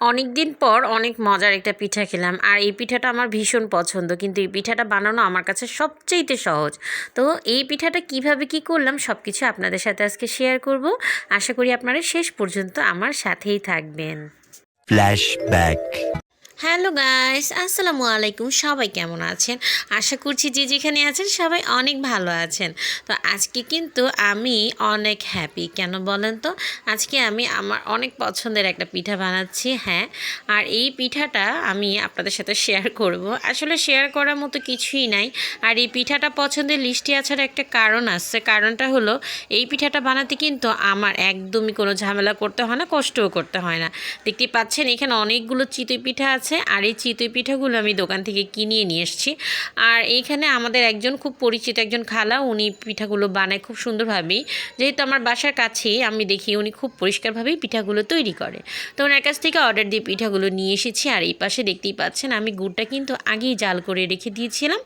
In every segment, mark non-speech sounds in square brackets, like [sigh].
অনেক দিন পর অনেক মজার একটা পিঠা খেলাম। আর এই পিঠাটা আমার ভীষণ পছন্দ। কিন্তু এই পিঠাটা বানানো আমার কাছে সবচেয়েতে সহজ। তো এই পিঠাটা কীভাবে কি করলাম সব কিছু আপনাদের সাথে আজকে শেয়ার করব। আশা করি আপনারা শেষ পর্যন্ত আমার সাথেই থাকবেন। Flashback. হ্যালো গাইস, আসসালামু আলাইকুম। সবাই কেমন আছেন? আশা করছি যে যেখানে আছেন সবাই অনেক ভালো আছেন। তো আজকে কিন্তু আমি অনেক হ্যাপি কেন বলেন তো? আজকে আমি আমার অনেক পছন্দের একটা পিঠা বানাচ্ছি হ্যাঁ। আর এই পিঠাটা আমি আপনাদের সাথে শেয়ার করব। আসলে শেয়ার করার মতো কিছুই নাই। আর এই পিঠাটা পছন্দের লিস্টে আসার একটা কারণ আছে। কারণটা হলো, এই পিঠাটা বানাতে কিন্তু আমার একদমই কোনো ঝামেলা করতে হয় না, কষ্টও করতে হয় না। দেখতে পাচ্ছেন, এখানে অনেকগুলো চিতই পিঠা আছে আর এই চিতই পিঠাগুলো আমি দোকান থেকে কিনিয়ে নিয়ে এসেছি। আর এইখানে আমাদের একজন খুব পরিচিত একজন খালা, উনি পিঠাগুলো বানায় খুব সুন্দরভাবেই। যেহেতু আমার বাসার কাছেই, আমি দেখি উনি খুব পরিষ্কারভাবেই পিঠাগুলো তৈরি করে। তো ওনার কাছ থেকে অর্ডার দিয়ে পিঠাগুলো নিয়ে এসেছি আর এই পাশে দেখতেই পাচ্ছেন, আমি গুড়টা কিন্তু আগেই জাল করে রেখে দিয়েছিলাম।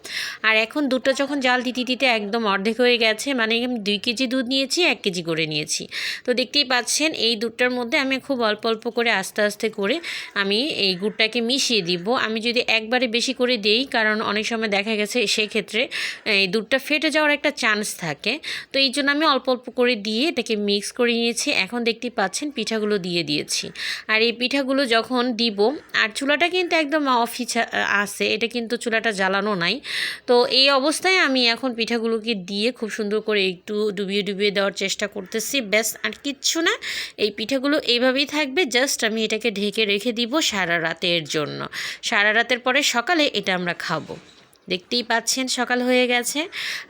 আর এখন দুধটা যখন জাল দিতে দিতে একদম অর্ধেক হয়ে গেছে মানে আমি দুই কেজি দুধ নিয়েছি, এক কেজি করে নিয়েছি। তো দেখতেই পাচ্ছেন, এই দুধটার মধ্যে আমি খুব অল্প অল্প করে আস্তে আস্তে করে আমি এই গুড়টাকে মিশিয়ে দিব। আমি যদি একবারে বেশি করে দেই, কারণ অনেক সময় দেখা গেছে সেক্ষেত্রে এই দুধটা ফেটে যাওয়ার একটা চান্স থাকে। তো এই জন্য আমি অল্প অল্প করে দিয়ে এটাকে মিক্স করে নিয়েছি। এখন দেখতেই পাচ্ছেন পিঠাগুলো দিয়ে দিয়েছি। আর এই পিঠাগুলো যখন দিব, আর চুলাটা কিন্তু একদম অফিস আছে, এটা কিন্তু চুলাটা জ্বালানো নাই। তো এই অবস্থায় আমি এখন পিঠাগুলোকে দিয়ে খুব সুন্দর করে একটু ডুবিয়ে ডুবিয়ে দেওয়ার চেষ্টা করতেছি। ব্যাস, আর কিচ্ছু না। এই পিঠাগুলো এইভাবেই থাকবে। জাস্ট আমি এটাকে ঢেকে রেখে দিব সারা রাতের জন্য। সারা রাতের পরে সকালে এটা আমরা খাব। দেখতেই পাচ্ছেন, সকাল হয়ে গেছে।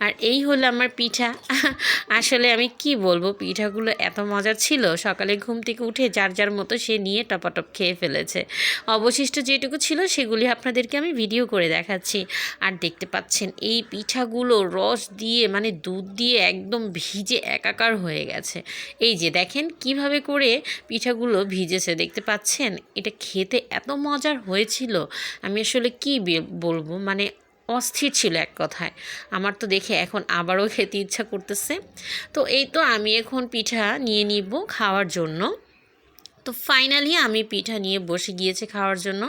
আর এই হলো আমার পিঠা। [laughs] আসলে আমি কি বলব, পিঠাগুলো এত মজার ছিল, সকালে ঘুম থেকে উঠে যার যার মতো সে নিয়ে টপাটপ খেয়ে ফেলেছে। অবশিষ্ট যেটুকু ছিল সেগুলি আপনাদেরকে আমি ভিডিও করে দেখাচ্ছি। আর দেখতে পাচ্ছেন, এই পিঠাগুলো রস দিয়ে মানে দুধ দিয়ে একদম ভিজে একাকার হয়ে গেছে। এই যে দেখেন কীভাবে করে পিঠাগুলো ভিজেছে, দেখতে পাচ্ছেন? এটা খেতে এত মজার হয়েছিল। আমি আসলে কি বলব মানে অস্থির ছিল এক কথায়। আমার তো দেখে এখন আবারও খেতে ইচ্ছা করতেছে। তো এই তো আমি এখন পিঠা নিয়ে নিব খাওয়ার জন্য। তো ফাইনালি আমি পিঠা নিয়ে বসে গিয়েছে খাওয়ার জন্য।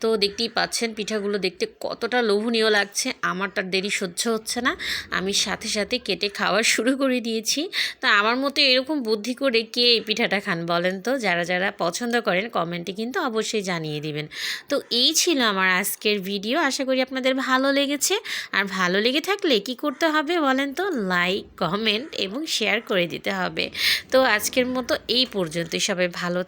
তো দেখতেই পাচ্ছেন পিঠাগুলো দেখতে কতটা লোভনীয় লাগছে। আমার তার দেরি সহ্য হচ্ছে না। আমি সাথে সাথে কেটে খাওয়া শুরু করে দিয়েছি। তা আমার মতো এরকম বুদ্ধি করে কে এই পিঠাটা খান বলেন তো? যারা যারা পছন্দ করেন কমেন্টে কিন্তু অবশ্যই জানিয়ে দিবেন। তো এই ছিল আমার আজকের ভিডিও আশা করি আপনাদের ভালো লেগেছে। আর ভালো লেগে থাকলে কি করতে হবে বলেন তো? লাইক কমেন্ট এবং শেয়ার করে দিতে হবে। তো আজকের মতো এই পর্যন্তই। সবাই ভালো